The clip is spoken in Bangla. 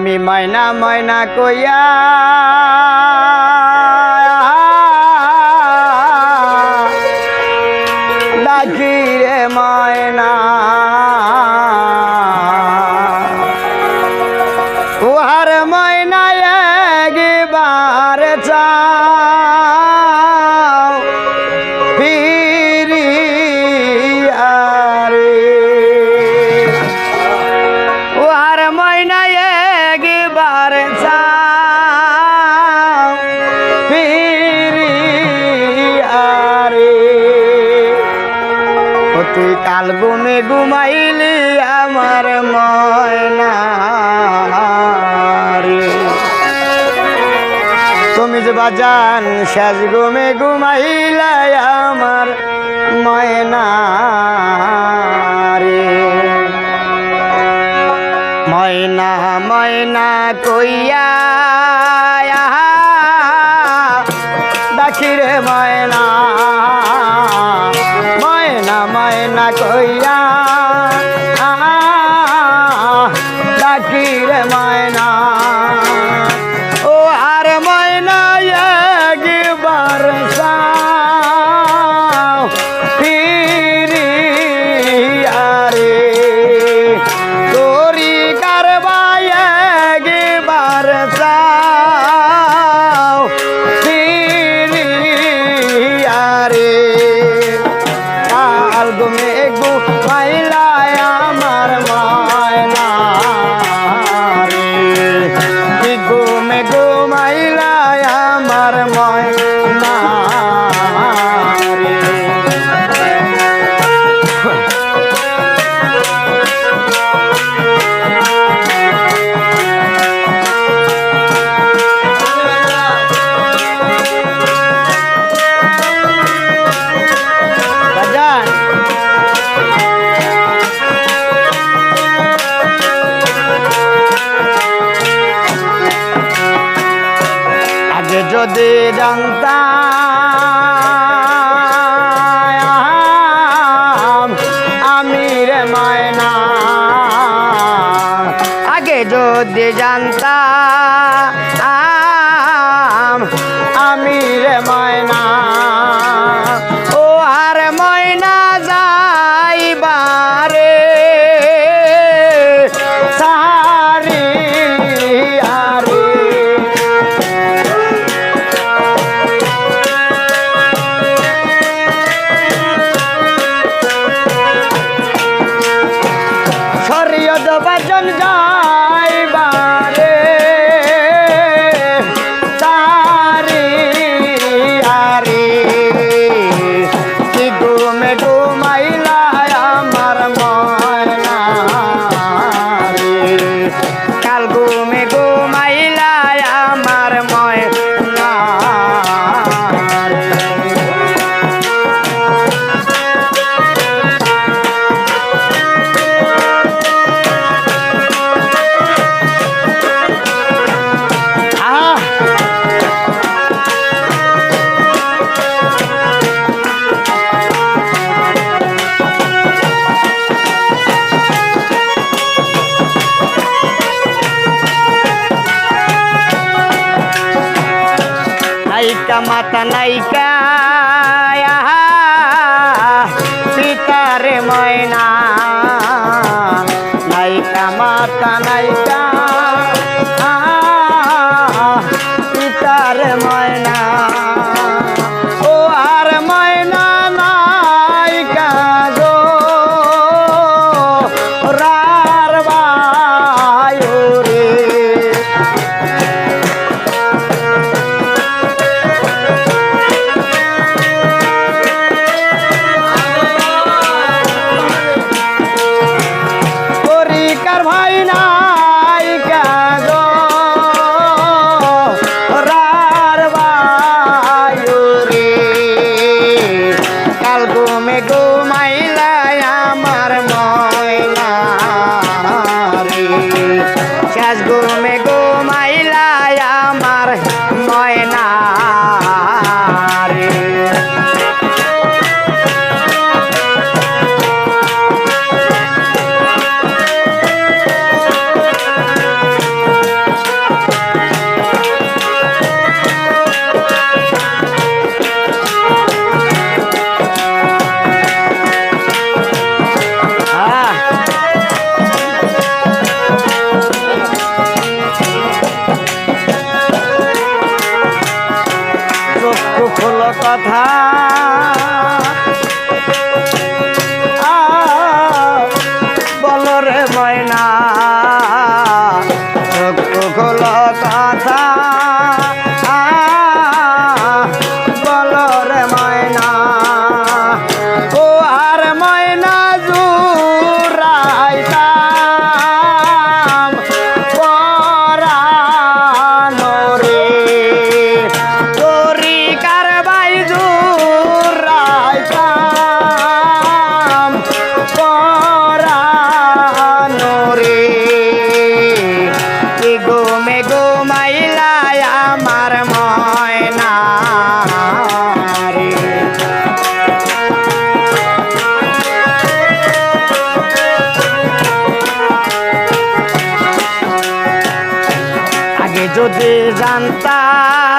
আমি ময়না ময়না কইয়া ডাকি রে ময়না। ঘুমাইলি আমার ময়না তুমি যে বাজান শেষ ঘুমে ঘুমাইলে আমার ময়না ময়না ময়না কইয়া ডাকি রে ময়না। ময়না ময়না কইয়া ডাকি রে ময়না যদি জানতাম আমি রে ময়না। আগে যদি জানতাম নাইকা মাতা নাইকা পিতারে ময়না। নাইকা মাতা নাইকা। গো মে গো। কথা যদি জানতাম।